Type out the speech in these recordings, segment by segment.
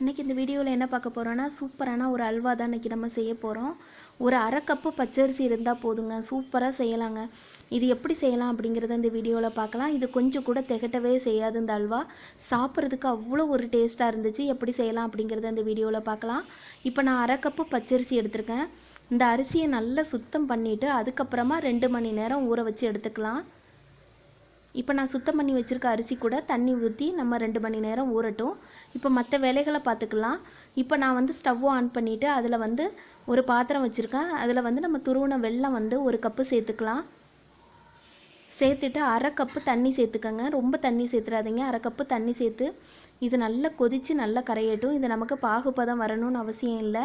இன்றைக்கி இந்த வீடியோவில் என்ன பார்க்க போகிறோன்னா சூப்பரான ஒரு அல்வா தான் இன்றைக்கி நம்ம செய்ய போகிறோம் ஒரு அரை கப்பு பச்சரிசி இருந்தால் போதுங்க. சூப்பராக செய்யலாங்க. இது எப்படி செய்யலாம் அப்படிங்கிறத இந்த வீடியோவில் பார்க்கலாம். இது கொஞ்சம் கூட திகட்டவே செய்யாது இந்த அல்வா. சாப்பிட்றதுக்கு அவ்வளோ ஒரு டேஸ்ட்டாக இருந்துச்சு. எப்படி செய்யலாம் அப்படிங்கிறத இந்த வீடியோவில் பார்க்கலாம். இப்போ நான் அரை கப்பு பச்சரிசி எடுத்திருக்கேன். இந்த அரிசியை நல்லா சுத்தம் பண்ணிவிட்டு அதுக்கப்புறமா ரெண்டு மணி நேரம் ஊற வச்சு எடுத்துக்கலாம். இப்போ நான் சுத்தம் பண்ணி வச்சுருக்க அரிசி கூட தண்ணி ஊற்றி நம்ம ரெண்டு மணி நேரம் ஊறட்டும். இப்போ மற்ற வேலைகளை பார்த்துக்கலாம். இப்போ நான் வந்து ஸ்டவ்வை ஆன் பண்ணிவிட்டு அதில் வந்து ஒரு பாத்திரம் வச்சுருக்கேன். அதில் வந்து நம்ம துருவின வெள்ளம் வந்து ஒரு கப்பு சேர்த்துக்கலாம். சேர்த்துட்டு அரை கப்பு தண்ணி சேர்த்துக்கோங்க. ரொம்ப தண்ணி சேர்த்துறாதீங்க. அரை கப்பு தண்ணி சேர்த்து இது நல்லா கொதித்து நல்லா கரையட்டும். இது நமக்கு பாகுபதம் வரணும்னு அவசியம் இல்லை.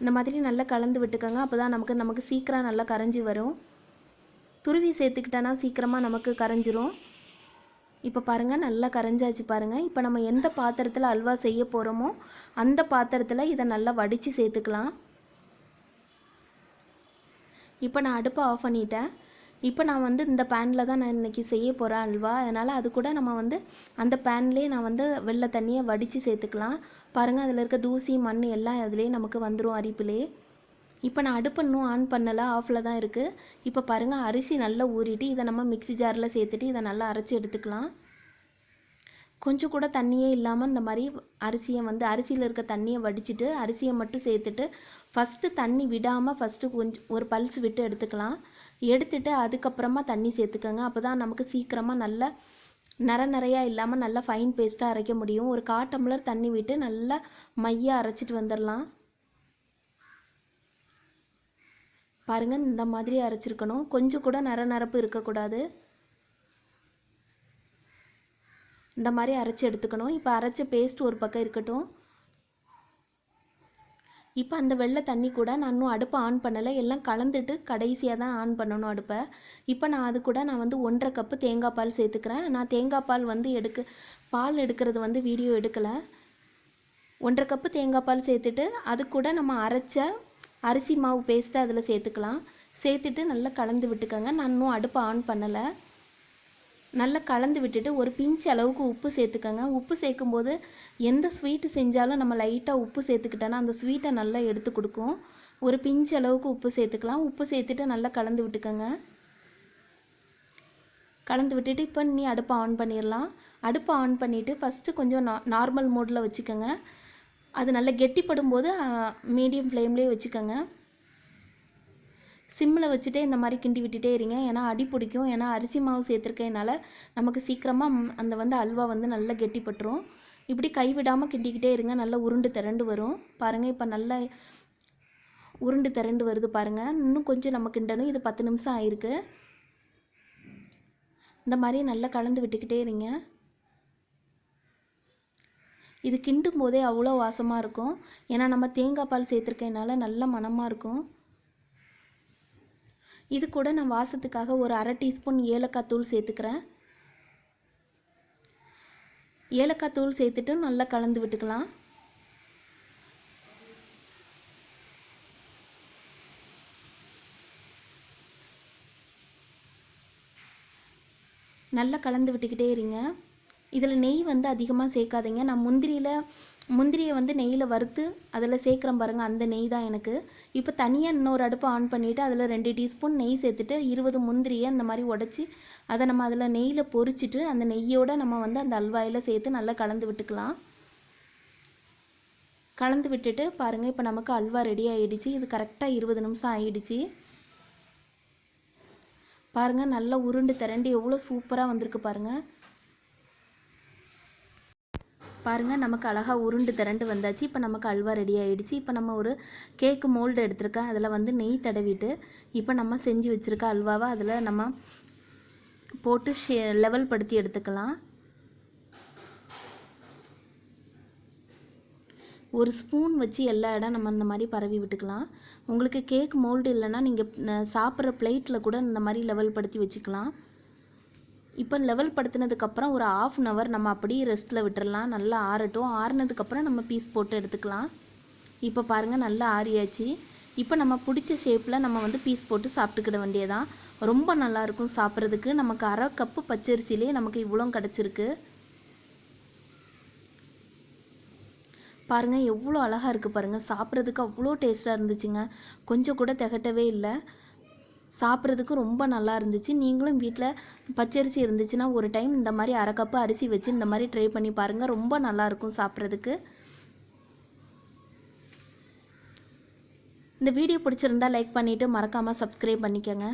இந்த மாதிரி நல்லா கலந்து விட்டுக்கோங்க. அப்போ தான் நமக்கு நமக்கு சீக்கிரம் நல்லா கரைஞ்சி வரும். துருவி சேர்த்துக்கிட்டோன்னா சீக்கிரமாக நமக்கு கரைஞ்சிரும். இப்போ பாருங்கள் நல்லா கரைஞ்சாச்சு பாருங்கள் இப்போ நம்ம எந்த பாத்திரத்தில் அல்வா செய்ய போகிறோமோ அந்த பாத்திரத்தில் இதை நல்லா வடித்து சேர்த்துக்கலாம். இப்போ நான் அடுப்பை ஆஃப் பண்ணிட்டேன். இப்போ நான் வந்து இந்த பேனில் தான் நான் இன்றைக்கி செய்ய போகிறேன் அல்வா. அதனால் அது கூட நம்ம வந்து அந்த பேன்லேயே நான் வந்து வெள்ளை தண்ணியை வடித்து சேர்த்துக்கலாம். பாருங்கள் அதில் இருக்க தூசி மண் எல்லாம் அதிலே நமக்கு வந்துடும் அரிப்பிலே. இப்போ நான் அடுப்பு இன்னும் ஆன் பண்ணலை ஆஃபில் தான் இருக்குது இப்போ பாருங்கள் அரிசி நல்லா ஊறிட்டு இதை நம்ம மிக்ஸி ஜாரில் சேர்த்துட்டு இதை நல்லா அரைச்சி எடுத்துக்கலாம். கொஞ்சம் கூட தண்ணியே இல்லாமல் இந்த மாதிரி அரிசியை வந்து அரிசியில் இருக்க தண்ணியை வடிச்சிட்டு அரிசியை மட்டும் சேர்த்துட்டு ஃபஸ்ட்டு தண்ணி விடாமல் ஃபஸ்ட்டு கொஞ்சம் ஒரு பல்ஸ் விட்டு எடுத்துக்கலாம். எடுத்துட்டு அதுக்கப்புறமா தண்ணி சேர்த்துக்கோங்க. அப்போ தான் நமக்கு சீக்கிரமாக நல்லா நர நிறையா இல்லாமல் நல்லா ஃபைன் பேஸ்ட்டாக அரைக்க முடியும். ஒரு கால் டம்ளர் தண்ணி விட்டு நல்லா மையாக அரைச்சிட்டு வந்துடலாம். பாருங்கள் இந்த மாதிரி அரைச்சிருக்கணும். கொஞ்சம் கூட நர நரப்பு இருக்கக்கூடாது. இந்த மாதிரி அரைச்சி எடுத்துக்கணும். இப்போ அரைச்ச பேஸ்ட் ஒரு பக்கம் இருக்கட்டும். இப்போ அந்த வெள்ளை தண்ணி கூட நான் இன்னும் அடுப்பை ஆன் பண்ணலை. எல்லாம் கலந்துட்டு கடைசியாக தான் ஆன் பண்ணணும் அடுப்பை. இப்போ நான் அது கூட நான் வந்து ஒன்றரை கப்பு தேங்காய் பால் சேர்த்துக்கிறேன். நான் தேங்காய் பால் வந்து எடுக்க பால் எடுக்கிறது வந்து வீடியோ எடுக்கலை. ஒன்றரை கப்பு தேங்காய் பால் சேர்த்துட்டு அது கூட நம்ம அரைச்ச அரிசி மாவு பேஸ்ட்டை அதில் சேர்த்துக்கலாம். சேர்த்துட்டு நல்லா கலந்து விட்டுக்கோங்க. நான் இன்னும் அடுப்பை ஆன் பண்ணலை. நல்லா கலந்து விட்டுட்டு ஒரு பிஞ்ச் அளவுக்கு உப்பு சேர்த்துக்கோங்க. உப்பு சேர்க்கும்போது எந்த ஸ்வீட்டு செஞ்சாலும் நம்ம லைட்டாக உப்பு சேர்த்துக்கிட்டோன்னா அந்த ஸ்வீட்டை நல்லா எடுத்து கொடுக்கும். ஒரு பிஞ்ச் அளவுக்கு உப்பு சேர்த்துக்கலாம். உப்பு சேர்த்துட்டு நல்லா கலந்து விட்டுக்கோங்க. கலந்து விட்டுட்டு இப்போ நீ அடுப்பை ஆன் பண்ணிடலாம் அடுப்பை ஆன் பண்ணிவிட்டு ஃபஸ்ட்டு கொஞ்சம் நா நார்மல் மோடில் வச்சுக்கோங்க. அது நல்லா கெட்டிப்படும் போது மீடியம் ஃப்ளேம்லேயே வச்சுக்கோங்க. சிம்மில் வச்சுட்டே இந்த மாதிரி கிண்டி விட்டுட்டே இருங்க. ஏன்னா அடி பிடிக்கும். ஏன்னா அரிசி மாவு சேர்த்துருக்கனால நமக்கு சீக்கிரமாக அந்த வந்து அல்வா வந்து நல்லா கெட்டிப்பட்டுரும். இப்படி கைவிடாமல் கிண்டிக்கிட்டே இருங்க. நல்லா உருண்டு திரண்டு வரும். பாருங்கள் இப்போ நல்லா உருண்டு திரண்டு வருது பாருங்கள் இன்னும் கொஞ்சம் நம்ம கிண்டணும். இது பத்து நிமிஷம் ஆயிருக்கு. இந்த மாதிரி நல்லா கலந்து விட்டுக்கிட்டே இருங்க. இது கிண்டும் போதே அவ்வளோ வாசமாக இருக்கும். ஏன்னா நம்ம தேங்காய் பால் சேர்த்துருக்கனால நல்ல மணமாக இருக்கும். இது கூட நான் வாசத்துக்காக ஒரு அரை டீஸ்பூன் ஏலக்காய் தூள் சேர்த்துக்கிறேன். ஏலக்காய் தூள் சேர்த்துட்டு நல்லா கலந்து விட்டுக்கலாம். நல்லா கலந்து விட்டுக்கிட்டே இருங்க. இதில் நெய் வந்து அதிகமாக சேர்க்காதீங்க. நான் முந்திரியில் முந்திரியை வந்து நெய்யில் வறுத்து அதில் சேர்க்குறேன் பாருங்கள் அந்த நெய் தான் எனக்கு. இப்போ தனியாக இன்னொரு அடுப்பு ஆன் பண்ணிவிட்டு அதில் ரெண்டு டீஸ்பூன் நெய் சேர்த்துட்டு இருபது முந்திரியை அந்த மாதிரி உடச்சி அதை நம்ம அதில் நெய்யில் பொறிச்சிட்டு அந்த நெய்யோடு நம்ம வந்து அந்த அல்வாயில் சேர்த்து நல்லா கலந்து விட்டுக்கலாம். கலந்து விட்டுட்டு பாருங்கள் இப்போ நமக்கு அல்வா ரெடி ஆகிடுச்சு இது கரெக்டாக இருபது நிமிஷம் ஆகிடுச்சு பாருங்கள் நல்லா உருண்டு திரண்டு எவ்வளோ சூப்பராக வந்திருக்கு பாருங்கள் பாருங்கள் நமக்கு அழகாக உருண்டு திரண்டு வந்தாச்சு. இப்போ நமக்கு அல்வா ரெடி ஆகிடுச்சு இப்போ நம்ம ஒரு கேக்கு மோல்டு எடுத்திருக்கேன். அதில் வந்து நெய் தடவிட்டு இப்போ நம்ம செஞ்சு வச்சுருக்க அல்வாவை அதில் நம்ம போட்டு ஷே லெவல் படுத்தி எடுத்துக்கலாம். ஒரு ஸ்பூன் வச்சு எல்லா இடம் நம்ம இந்த மாதிரி பரவி விட்டுக்கலாம். உங்களுக்கு கேக் மோல்டு இல்லைன்னா நீங்கள் சாப்பிட்ற பிளேட்டில் கூட இந்த மாதிரி லெவல் படுத்தி வச்சுக்கலாம். இப்போ லெவல் படுத்தினதுக்கப்புறம் ஒரு ஆஃப் அன் ஹவர் நம்ம அப்படியே ரெஸ்ட்டில் விட்டுறலாம். நல்லா ஆறட்டும். ஆறுனதுக்கப்புறம் நம்ம பீஸ் போட்டு எடுத்துக்கலாம். இப்போ பாருங்கள் நல்லா ஆறியாச்சு. இப்போ நம்ம பிடிச்ச ஷேப்பில் நம்ம வந்து பீஸ் போட்டு சாப்பிட்டுக்கிட வேண்டியதான் ரொம்ப நல்லாயிருக்கும் சாப்பிட்றதுக்கு. நமக்கு அரை கப்பு பச்சரிசிலே நமக்கு இவ்வளோ கிடச்சிருக்கு. பாருங்கள் எவ்வளோ அழகாக இருக்குது பாருங்கள் சாப்பிட்றதுக்கு அவ்வளோ டேஸ்ட்டாக இருந்துச்சுங்க. கொஞ்சம் கூட திகட்டவே இல்லை. சாப்பிட்றதுக்கு ரொம்ப நல்லா இருந்துச்சு. நீங்களும் வீட்டில் பச்சரிசி இருந்துச்சுன்னா ஒரு டைம் இந்த மாதிரி அரை கப்பு அரிசி வச்சு இந்த மாதிரி ட்ரை பண்ணி பாருங்கள் ரொம்ப நல்லாயிருக்கும் சாப்பிட்றதுக்கு. இந்த வீடியோ பிடிச்சிருந்தா லைக் பண்ணிவிட்டு மறக்காமல் சப்ஸ்கிரைப் பண்ணிக்கோங்க.